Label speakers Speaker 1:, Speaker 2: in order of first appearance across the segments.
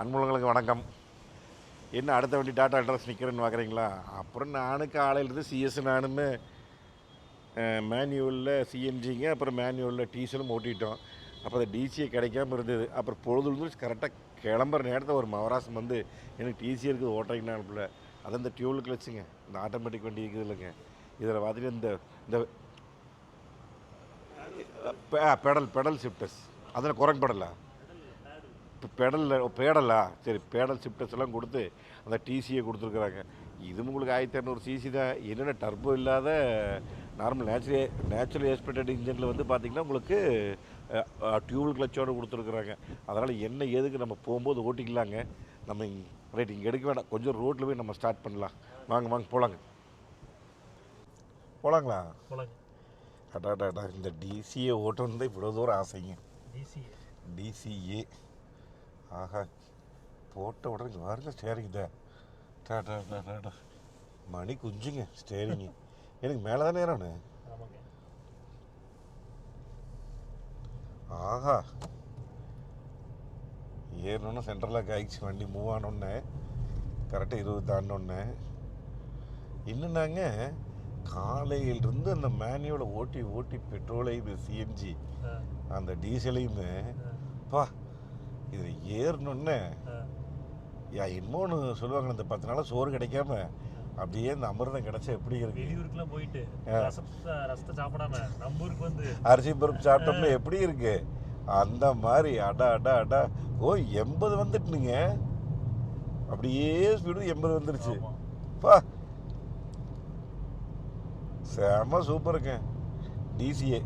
Speaker 1: அன்புள்ளங்களுக்கு வணக்கம். என்ன அடுத்த வண்டி டாட்டா அட்ரஸ் நிற்கிறேன்னு பார்க்குறீங்களா அப்புறம் நானும் காலையிலேருந்து சிஎஸ் நானுமே மேனுவலில் சிஎன்ஜிங்க அப்புறம் மேனுவலில் டீசலும் ஓட்டிட்டோம். அப்போ அந்த டிசியை கிடைக்காம இருந்தது. அப்புறம் பொழுது கரெக்டாக கிளம்புற நேரத்தில் ஒரு மவராசம் வந்து எனக்கு டிசி இருக்குது ஓட்டுறீங்கன்னு அது இந்த டியூவில் கிளச்சுங்க இந்த ஆட்டோமேட்டிக் வண்டி இருக்குது இல்லைங்க. இதில் பார்த்துட்டு இந்த இந்த பெடல் பெடல் ஷிஃப்டர்ஸ் அதில் குரங்கு பெடலா இப்போ பெடலில் பேடலா? சரி பேடல் ஷிஃப்டர்ஸ் எல்லாம் கொடுத்து அந்த டிசியை கொடுத்துருக்குறாங்க. இது உங்களுக்கு ஆயிரத்தி இரநூறு சிசி தான். என்னென்ன டர்போ இல்லாத நார்மல் நேச்சுரல் நேச்சுரல் ஏஸ்பெக்டட் இன்ஜினில் வந்து பார்த்திங்கன்னா உங்களுக்கு டியூவல் கிளச்சோடு கொடுத்துருக்குறாங்க. அதனால் என்ன ஏதுக்கு நம்ம போகும்போது ஓட்டிக்கலாங்க? நம்ம ரைட் இங்கே எடுக்க வேண்டாம் கொஞ்சம் ரோட்டில் போய் நம்ம ஸ்டார்ட் பண்ணலாம். வாங்க வாங்க போகலாங்க போகலாங்களா
Speaker 2: போலாங்க.
Speaker 1: அடாடாடா இந்த டிசியை ஓட்டணும் தான் இவ்வளோ தூரம் ஆசைங்க.
Speaker 2: டிசி
Speaker 1: டிசிஏ ஆஹா போட்ட உடனே பாருங்க ஸ்டேரிங் தான் டா டா டா டா டா. மணி குஞ்சுங்க ஸ்டேரிங்கு எனக்கு மேலே தானே
Speaker 2: ஆமாங்க.
Speaker 1: ஆஹா. ஏறணுன்னு சென்ட்ரலாக காய்ச்சி வண்டி மூவ் ஆனோடனே கரெக்டாக இருபது தாண்டினோடனே என்னன்னாங்க காலையிலிருந்து அந்த மேனுவலை ஓட்டி ஓட்டி பெட்ரோலையும் சிஎன்ஜி அந்த டீசலையுமே பா ஏறணுன்னே இன்னொன்று சொல்லுவாங்க இந்த பத்து நாளாக சோறு கிடைக்காம அப்படியே இந்த அமிர்தம் கிடைச்சா எப்படி இருக்கு?
Speaker 2: வெளியூருக்குலாம் போயிட்டு. ரசத்தை சாப்பிடாம நம்ம ஊருக்கு வந்து
Speaker 1: அரிசி பருப்பு சாப்பிட்டோம்னா எப்படி இருக்கு? அந்த மாதிரி அடா அடா அடா. ஓ எண்பது வந்துட்டுனுங்க. அப்படியே ஸ்பீடு எண்பது வந்துருச்சு. பா. செம சூப்பருங்க டிசிஏ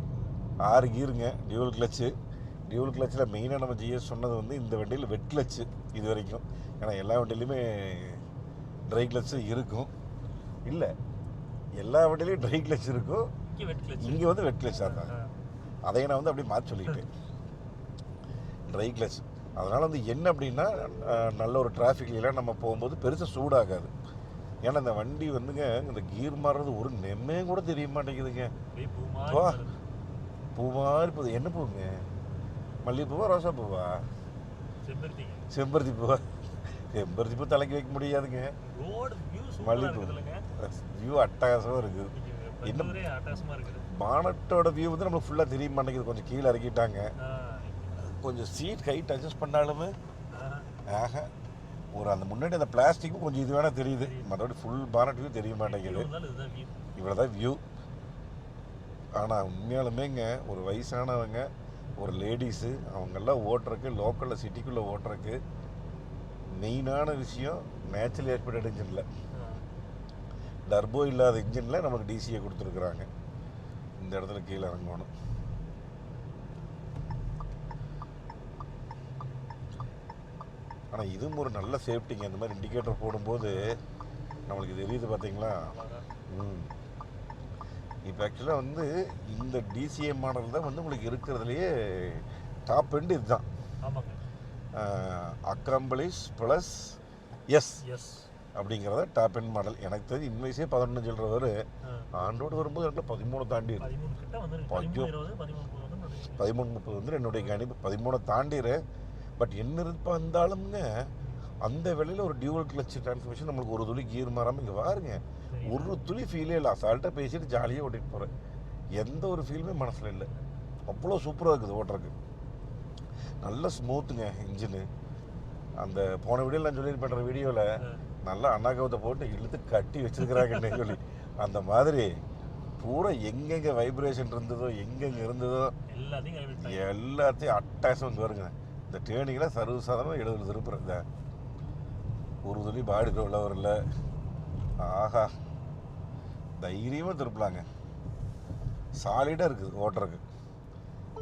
Speaker 1: ஆறு கீருங்க டியூவல் கிளச்சு டியூவல் கிளச்சில் மெயினாக நம்ம ஜிஎஸ் சொன்னது வந்து இந்த வண்டியில் வெட் கிளச்சு இது வரைக்கும். ஏன்னா எல்லா வண்டியிலையுமே ட்ரை கிளச்சு இருக்கும். இல்லை எல்லா வண்டியிலையும் ட்ரை கிளச் இருக்கும்.
Speaker 2: இங்க
Speaker 1: வந்து வெட் கிளச்சாக இருந்தாங்க அதையும் நான் வந்து அப்படியே மாற்றி சொல்லிக்கிட்டேன் ட்ரை கிளச் அதனால் வந்து என்ன அப்படின்னா நல்ல ஒரு டிராஃபிக்லாம் நம்ம போகும்போது பெருசாக சூடாகாது. ஏன்னா இந்த வண்டி வந்துங்க இந்த கீர் மாறுறது ஒரு நெம்மே கூட தெரிய மாட்டேங்குதுங்க.
Speaker 2: மாதிரி.
Speaker 1: பூ மாதிரி போகுது. என்ன பூங்க? மல்லிகைப்பூவா ரோசா பூவா?
Speaker 2: செம்பருத்திங்க
Speaker 1: செம்பருத்தி பூவா? செம்பருத்தி பூ தலைக்கு வைக்க முடியாதுங்க மல்லிகைப்பூ வியூ அட்டகாசமாக இருக்குது
Speaker 2: இருக்குது.
Speaker 1: பானட்டோட வியூ வந்து நம்மளுக்கு ஃபுல்லாக தெரிய மாட்டேங்குது. கொஞ்சம் கீழே இறக்கிட்டாங்க. கொஞ்சம் சீட் ஹைட் அட்ஜஸ்ட் பண்ணாலுமே
Speaker 2: ஆ,
Speaker 1: ஆஹா ஒரு அந்த முன்னாடி அந்த பிளாஸ்டிக்கும் கொஞ்சம் இது வேணா தெரியுது. மற்றபடி ஃபுல் பானட் வியூ தெரிய மாட்டேங்குது.
Speaker 2: வந்தாலும் இதுதான் வியூ
Speaker 1: இவ்வளோ தான் வியூ ஆனால் உண்மையாலுமேங்க ஒரு வயசானவங்க ஒரு லேடிஸு அவங்கெல்லாம் ஓட்டுறக்கு லோக்கலில் சிட்டிக்குள்ளே ஓட்டுறக்கு மெயினான விஷயம் நேச்சுரல் ஏற்பட்ட இன்ஜினில் டர்போ இல்லாத இன்ஜினில் நமக்கு டிசியை கொடுத்துருக்குறாங்க. இந்த இடத்துல கீழே இறங்கணும். ஆனால் இதுவும் ஒரு நல்ல சேஃப்டிங்க இந்த மாதிரி இண்டிகேட்டர் போடும்போது நம்மளுக்கு தெரியுது பார்த்தீங்களா ம். இப்போ ஆக்சுவலாக வந்து இந்த டிசிஏ மாடல் தான் வந்து உங்களுக்கு இருக்கிறதுலையே டாப் எண்டு இதுதான்.
Speaker 2: ஆமாங்க.
Speaker 1: அக்காம்பலிஷ் ப்ளஸ் எஸ்
Speaker 2: எஸ்
Speaker 1: அப்படிங்கிறத டாப் எண்ட் மாடல் எனக்கு தெரிஞ்சு இன்வைஸே பதினொன்று சொல்கிறவர் ஆண்டோடு வரும்போது எனக்கு பதிமூணு தாண்டி.
Speaker 2: பதிமூணு முப்பது வந்து
Speaker 1: என்னுடைய கணிப்பு. பதிமூணை தாண்டிடு. பட் என்ன இருப்பா இருந்தாலும்ங்க அந்த வேளையில் ஒரு டியூவல் கிளச் டிரான்ஸ்மிஷன் நம்மளுக்கு ஒரு துளி கீர் மாறாமல் இங்கே பாருங்க
Speaker 2: சரி.
Speaker 1: ஒரு துளி ஃபீலே இல்லை. அசால்ட்டாக பேசிட்டு ஜாலியாக ஓட்டிட்டு போகிறேன் எந்த ஒரு ஃபீலுமே மனசில் இல்லை. அவ்வளோ சூப்பராக இருக்குது ஓட்டுறதுக்கு. நல்ல ஸ்மூத்துங்க இன்ஜினு அந்த போன வீடியோவில் நான் சொல்லியிருப்பேன் வீடியோவில். நல்லா அண்ணாக்கவத்தை போட்டு இழுத்து கட்டி வச்சிருக்கிறாங்கன்னு சொல்லி. அந்த மாதிரி பூரா எங்கெங்கே வைப்ரேஷன் இருந்ததோ எங்கெங்கே இருந்ததோ
Speaker 2: எல்லாத்தையும்
Speaker 1: அட்டாசம் இங்கே வருங்க இந்த ட்ரெயினிங்கில் சர்வசாதாரணமாக எழுபது திருப்புறேன் இந்த ஒரு துளி பாடி உள்ள வரல ஆஹா. தைரியமாக திருப்பலாங்க. சாலிடாக இருக்குது ஓட்டுறதுக்கு.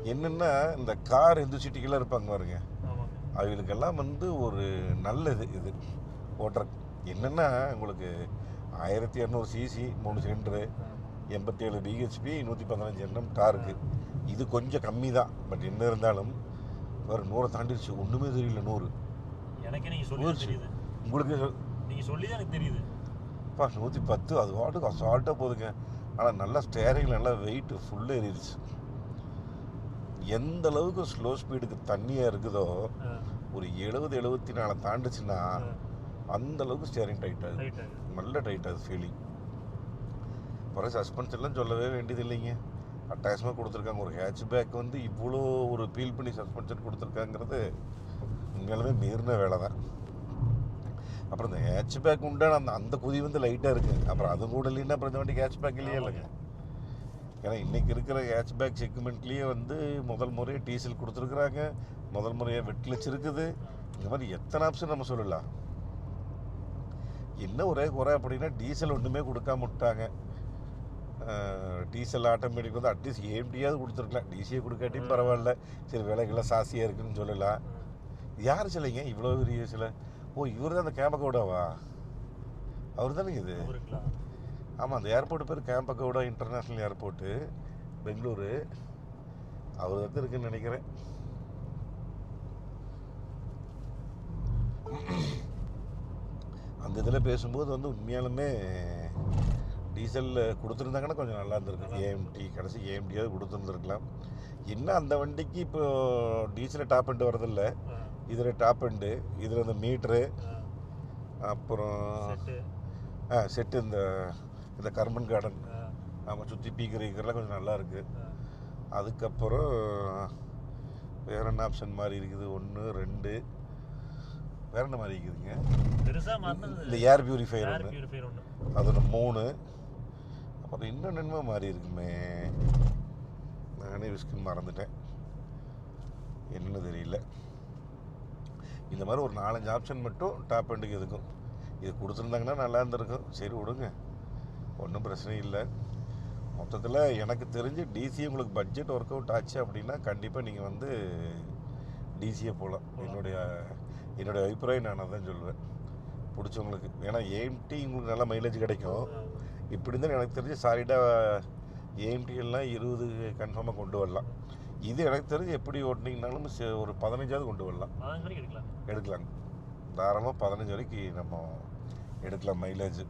Speaker 1: என்னென்னா இந்த கார் இந்த சிட்டிக்கெல்லாம் இருப்பாங்க பாருங்க. அவங்களுக்கெல்லாம் வந்து ஒரு நல்லது இது ஓட்டுறக்கு என்னென்னா உங்களுக்கு ஆயிரத்தி இரநூறு சிசி மூணு சிலிண்டரு எண்பத்தி ஏழு பிஹெச்பி நூற்றி பதினஞ்சு எண்ணம் டார்க்கு. இது கொஞ்சம் கம்மி தான். பட் என்ன இருந்தாலும் ஒரு நூறை தாண்டிடுச்சு ஒன்றுமே தெரியல நூறு.
Speaker 2: எனக்கே நீங்க சொல்லி
Speaker 1: போச்சு.
Speaker 2: தெரியுது.
Speaker 1: உங்களுக்கு சொல்-
Speaker 2: நீங்க சொல்லி தான் எனக்கு தெரியுது.
Speaker 1: அப்பா நூற்றி பத்து. அது பாட்டுக்கு அசால்ட்டாக போகுதுங்க ஆனால் நல்லா ஸ்டேரிங்கில் நல்லா வெயிட் ஃபுல்லாக ஏறிடுச்சு. எந்த அளவுக்கு ஸ்லோ ஸ்பீடுக்கு தண்ணியாக இருக்குதோ ஒரு எழுபது எழுபத்தி நாலு தாண்டுச்சுன்னா அந்த அளவுக்கு ஸ்டியரிங் டைட் ஆகுது. நல்ல டைட் ஆகுது ஃபீலிங் அப்புறம் சஸ்பென்ஷன்லாம் சொல்லவே வேண்டியது இல்லைங்க. அட்டாச்மெண்ட் கொடுத்துருக்காங்க. ஒரு ஹேட்ச் பேக் வந்து இவ்வளோ ஒரு ஃபீல் பண்ணி சஸ்பென்ஷன் கொடுத்துருக்காங்கிறது உண்மையாலுமே மீறின வேலை தான். அப்புறம் இந்த ஹேட்ச் பேக் உண்டான அந்த அந்த குதி வந்து லைட்டாக இருக்குது அப்புறம் அது கூட இல்லைன்னா அப்புறம் இந்த வண்டி ஹேட்ச் பேக் இல்லையே இல்லைங்க. ஏன்னா இன்றைக்கி இருக்கிற ஹேட்ச் பேக் செக்மெண்ட்லேயே வந்து முதல் முறையாக டீசல் கொடுத்துருக்குறாங்க. முதல் முறையாக வெட்லச் இருக்குது இந்த மாதிரி எத்தனை ஆப்ஷன் நம்ம சொல்லலாம்? என்ன ஒரே குறை அப்படின்னா டீசல் ஒன்றுமே கொடுக்காம விட்டாங்க. டீசல் ஆட்டோமேட்டிக் வந்து அட்லீஸ்ட் ஏஎம்டியாவது கொடுத்துருக்கலாம். டிசியை கொடுக்காட்டியும் பரவாயில்ல. சரி விலைகள்லாம் சாசியாக இருக்குன்னு சொல்லலாம். யார் சிலைங்க? இவ்வளோ பெரிய சிலை. ஓ இவர் தான் அந்த கேம்பகவுடாவா அவர் தானே இது? ஆமாம் அந்த ஏர்போர்ட் பேர் கேம்பகவுடா இன்டர்நேஷ்னல் ஏர்போர்ட்டு பெங்களூரு. அவர் தான் இருக்குன்னு நினைக்கிறேன். அந்த இதில் பேசும்போது வந்து உண்மையாலுமே டீசலில் கொடுத்துருந்தாங்கன்னா கொஞ்சம் நல்லா இருந்திருக்கும். ஏஎம்டி கடைசி ஏஎம்டியாவது கொடுத்துருந்துருக்கலாம். என்ன அந்த வண்டிக்கு இப்போ டீசலில் டாப் எண்டு வரதில்ல இதில் டாப் எண்டு இதில் இந்த மீட்ரு அப்புறம் ஆ செட்டு இந்த இந்த கர்மன் கார்டன் ஆமாம் சுற்றி பீக்கர் ஈக்கர்லாம் கொஞ்சம் நல்லா இருக்குது அதுக்கப்புறம் வேற என்ன ஆப்ஷன் மாதிரி இருக்குது? ஒன்று ரெண்டு. வேற என்ன மாதிரி இருக்குதுங்க? இந்த ஏர் பியூரிஃபையர் ஒன்று
Speaker 2: பியூரிஃபையர் ஒன்று
Speaker 1: அது ஒன்று மூணு. அப்புறம் இன்னும் நன்மை மாறி இருக்குமே. நானே விஸ்குன்னு மறந்துட்டேன். என்னன்னு தெரியல. இந்த மாதிரி ஒரு நாலஞ்சு ஆப்ஷன் மட்டும் டாப் அண்டுக்கு இருக்கும் இது கொடுத்துருந்தாங்கன்னா நல்லா இருந்திருக்கும். சரி விடுங்க. ஒன்றும் பிரச்சனை இல்லை. மொத்தத்தில் எனக்கு தெரிஞ்சு டிசி உங்களுக்கு பட்ஜெட் ஒர்க் அவுட் ஆச்சு அப்படின்னா கண்டிப்பாக நீங்கள் வந்து டிசியை போகலாம் என்னுடைய என்னுடைய அபிப்பிராயம் நான் அதான் சொல்லுவேன் பிடிச்சவங்களுக்கு. ஏன்னா ஏஎம்டி உங்களுக்கு நல்ல மைலேஜ் கிடைக்கும். இப்படி இருந்தால் எனக்கு தெரிஞ்சு சாலிடாக ஏஎம்டி எல்லாம் இருபது கன்ஃபார்மாக கொண்டு வரலாம். இது எனக்கு தெரிஞ்சு எப்படி ஓட்டினீங்கனாலும் ஒரு பதினஞ்சாவது கொண்டு வரலாம்.
Speaker 2: எடுக்கலாம்.
Speaker 1: தாராளமாக பதினஞ்சு வரைக்கும் நம்ம எடுக்கலாம் மைலேஜ்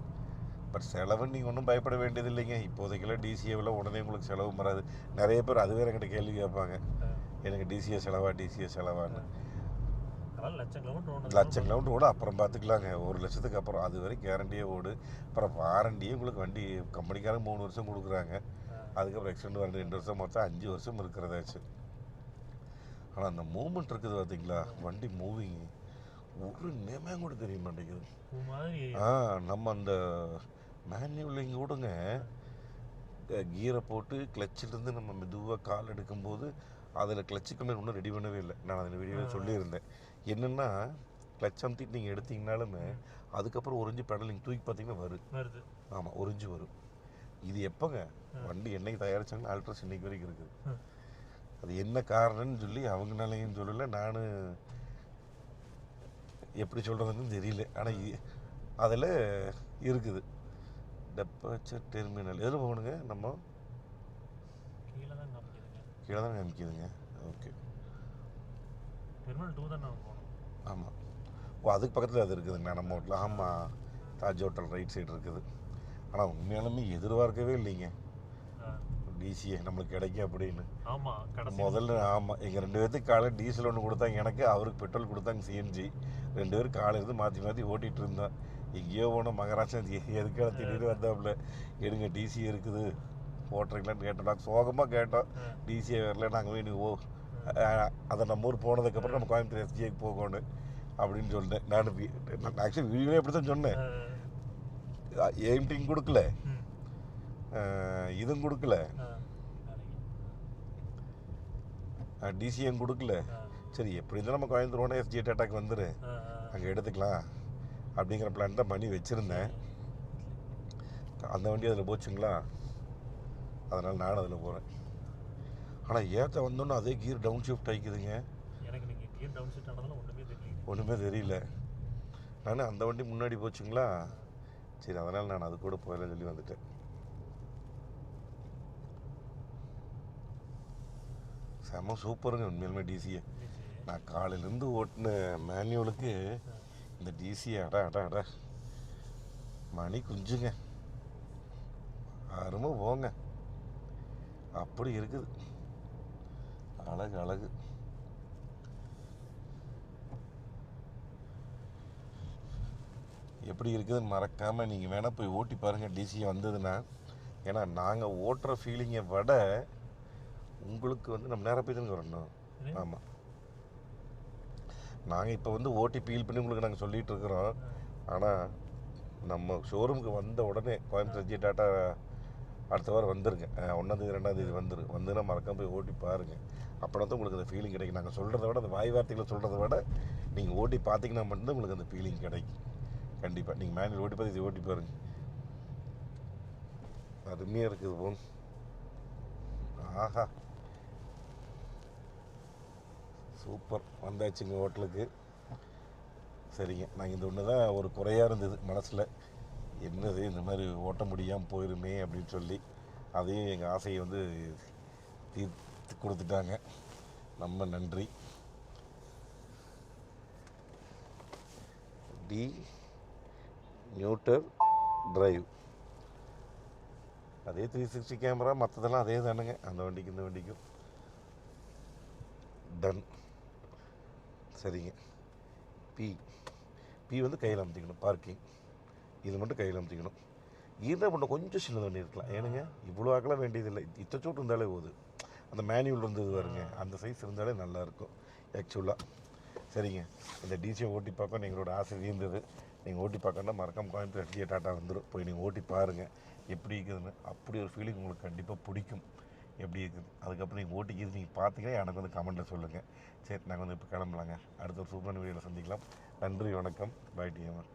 Speaker 1: பட் செலவு நீங்கள் ஒன்றும் பயப்பட வேண்டியது இல்லைங்க இப்போதைக்கெல்லாம் டிசிஏவில் உடனே உங்களுக்கு செலவு வராது. நிறைய பேர் அது வேற என்கிட்ட கேள்வி கேட்பாங்க. எனக்கு டிசிஏ செலவா டிசிஏ செலவான்னு.
Speaker 2: லட்சம் கிலோமீட்டர்
Speaker 1: ஓட அப்புறம் பார்த்துக்கலாங்க ஒரு லட்சத்துக்கு அப்புறம். அது வரைக்கும் கேரண்டியே ஓடு. அப்புறம் வாரண்டியே உங்களுக்கு வண்டி கம்பெனிக்காரங்க மூணு வருஷம் கொடுக்குறாங்க. அதுக்கப்புறம் எக்ஸ்டெண்ட் வாரண்டி ரெண்டு வருஷம் மொத்தம் அஞ்சு வருஷம் இருக்கிறதாச்சு. ஆனால் அந்த மூமெண்ட் இருக்குது பார்த்தீங்களா வண்டி மூவிங் ஒரு நேமே கூட தெரிய மாட்டேங்குது. ஆ நம்ம அந்த மேன்யூலிங் கூடங்க கீரை போட்டு கிளச்சிலேருந்து நம்ம மெதுவாக கால் எடுக்கும்போது அதில் கிளச்சு கம்பெனி இன்னும் ரெடி பண்ணவே இல்லை. நான் அதில் வீடியோவில் சொல்லியிருந்தேன். என்னென்னா கிளச் அமுத்திட்டு நீங்கள் எடுத்தீங்கனாலுமே அதுக்கப்புறம் ஒரிஞ்சு பெடலிங் தூக்கி பார்த்தீங்கன்னா வரும்.
Speaker 2: வருது.
Speaker 1: ஆமாம் ஒரிஞ்சு வரும். இது எப்போங்க? வண்டி என்னைக்கு தயாரிச்சாங்க ஆல்ட்ரஸ் இன்னைக்கு வரைக்கும் இருக்குது. அது என்ன காரணம்னு சொல்லி அவங்கனாலையும் சொல்லலை நான் எப்படி சொல்கிறதுன்னு தெரியல. ஆனால் அதில் இருக்குது. டெப்பாச்சர் டெர்மினல் எதில் போகணுங்க நம்ம?
Speaker 2: கீழே தான்
Speaker 1: கீழே தான் காமிக்குதுங்க. ஓகே.
Speaker 2: டெர்மினல் டூ தான் நான் போகணும்.
Speaker 1: ஆமாம் ஓ அதுக்கு பக்கத்தில் அது இருக்குதுங்க நம்ம ஹோட்டல். ஆமாம் தாஜ் ஹோட்டல் ரைட் சைடு இருக்குது. ஆனால் உண்மையாலுமே எதிர்பார்க்கவே இல்லைங்க. டிசிஏ நம்மளுக்கு கிடைக்கும் அப்படின்னு.
Speaker 2: ஆமா கடைசி.
Speaker 1: முதல்ல ஆமாம் எங்கள் ரெண்டு பேர்த்துக்கு காலையில் டீசல் ஒன்று கொடுத்தாங்க எனக்கு அவருக்கு பெட்ரோல் கொடுத்தாங்க சிஎன்ஜி ரெண்டு பேரும் காலையில இருந்து மாற்றி மாற்றி ஓட்டிகிட்டு இருந்தோம் எங்கேயோ போனோம் மகாராஷ்டிரா எதுக்காக திடீர்னு வந்தாப்புல. எடுங்க டிசி இருக்குது. போட்டுறீங்களான்னு கேட்டோம். நாங்கள் சோகமாக கேட்டோம். டிசிஏ வரல நாங்கள் நீ ஓ அதை நம்ம ஊர் போனதுக்கப்புறம் நம்ம கோயம்புத்தூர் எஸ்ஜிஏக்கு போகணும் அப்படின்னு சொல்லிட்டேன். நான் ஆக்சுவலி வீடியோவே அப்படி தான் சொன்னேன். எய்ம்டிங் கொடுக்கல இதுவும் கொடுக்கல. டிசிஎம் கொடுக்கல சரி எப்படி இருந்தாலும் நம்ம கோயம்புத்தூர் எஸ்ஜி டாட்டாக்கு வந்துரு. அங்கே எடுத்துக்கலாம் அப்படிங்கிற பிளான் தான் பண்ணி வச்சுருந்தேன் அந்த வண்டி அதில் போச்சுங்களா அதனால் நானும் அதில் போகிறேன் ஆனால் ஏற்ற வந்தோன்னே அதே கீர் டவுன் ஷிஃப்ட் ஆகிக்குதுங்க ஒன்றுமே தெரியல நான் அந்த வண்டி முன்னாடி போச்சுங்களா சரி அதனால் நான் அது கூட போயிடலாம் சொல்லி வந்துட்டேன். செம சூப்பருங்க உண்மையிலுமே டிசியை நான் காலையிலேருந்து ஓட்டின மேனுவலுக்கு இந்த டிசி அடா அடா அடா. மணி குஞ்சுங்க. அருமை போங்க. அப்படி இருக்குது. அழகு அழகு. எப்படி இருக்குதுன்னு மறக்காமல் நீங்கள் வேணால் போய் ஓட்டி பாருங்கள் டிசி வந்ததுன்னா. ஏன்னா நாங்கள் ஓட்டுற ஃபீலிங்கை விட உங்களுக்கு வந்து நம்ம நேராக போய் தானே வரணும்? ஆமாம் நாங்கள் இப்போ வந்து ஓட்டி ஃபீல் பண்ணி உங்களுக்கு நாங்கள் சொல்லிகிட்டு இருக்கிறோம். ஆனால் நம்ம ஷோரூமுக்கு வந்த உடனே கோயம்புத்தூர் ஜி டாட்டா அடுத்த வாரம் வந்துருங்க. ஒன்றாந்தேதி ரெண்டாந்தேதி வந்துரு வந்துன்னா மறக்காம போய் ஓட்டி பாருங்கள் அப்புறம் தான் உங்களுக்கு அந்த ஃபீலிங் கிடைக்கும். நாங்கள் சொல்கிறத விட அந்த வாய் வார்த்தைகளை சொல்கிறத விட நீங்கள் ஓட்டி பார்த்தீங்கன்னா மட்டும்தான் உங்களுக்கு அந்த ஃபீலிங் கிடைக்கும். கண்டிப்பாக நீங்கள் மேனுவல் ஓட்டி பார்த்து இது ஓட்டி பாருங்க. அருமையாக இருக்குது போன் ஆஹா. சூப்பர். வந்தாச்சுங்க ஹோட்டலுக்கு. சரிங்க. நாங்கள் இந்த ஒன்று தான் ஒரு குறையாக இருந்தது மனசில். என்னது இந்த மாதிரி ஓட்ட முடியாமல் போயிருமே அப்படின்னு சொல்லி அதையும் எங்கள் ஆசையை வந்து தீர்த்து கொடுத்துட்டாங்க. ரொம்ப நன்றி. டி. Neutral drive. அதே த்ரீ சிக்ஸ்டி கேமரா மற்றதெல்லாம் அதே தானுங்க. அந்த வண்டிக்கு இந்த வண்டிக்கும். டன் சரிங்க. பி பி வந்து கையில் அமுத்திக்கணும். பார்க்கிங் இது மட்டும் கையில் அமுத்திக்கணும். இதை மட்டும் கொஞ்சம் சின்னது வண்டி இருக்கலாம் ஏனுங்க இவ்வளோ ஆக்கலாம் வேண்டியதில்லை. இத்த சோட்டு இருந்தாலே போகுது அந்த மேனுவல் இருந்தது பாருங்க. அந்த சைஸ் இருந்தாலே நல்லாயிருக்கும் ஆக்சுவலாக சரிங்க. இந்த டிசியை ஓட்டி பார்க்க எங்களோட ஆசை இருந்தது நீங்கள் ஓட்டி பார்க்கணும் மறக்காம கோயம்புத்தூர் எஸ்டிஏ டாட்டா வந்துடும் போய் நீங்கள் ஓட்டி பாருங்கள் எப்படி இருக்குதுன்னு. அப்படி ஒரு ஃபீலிங் உங்களுக்கு கண்டிப்பாக பிடிக்கும். எப்படி இருக்குது அதுக்கப்புறம் நீங்கள் ஓட்டிக்கிறது நீங்கள் பார்த்தீங்கன்னா எனக்கு வந்து கமெண்ட்டில் சொல்லுங்கள் சரி நாங்கள் வந்து இப்போ கிளம்பலாங்க. அடுத்த ஒரு சூப்பரான வீடியோவில் சந்திக்கலாம். நன்றி வணக்கம். By TMR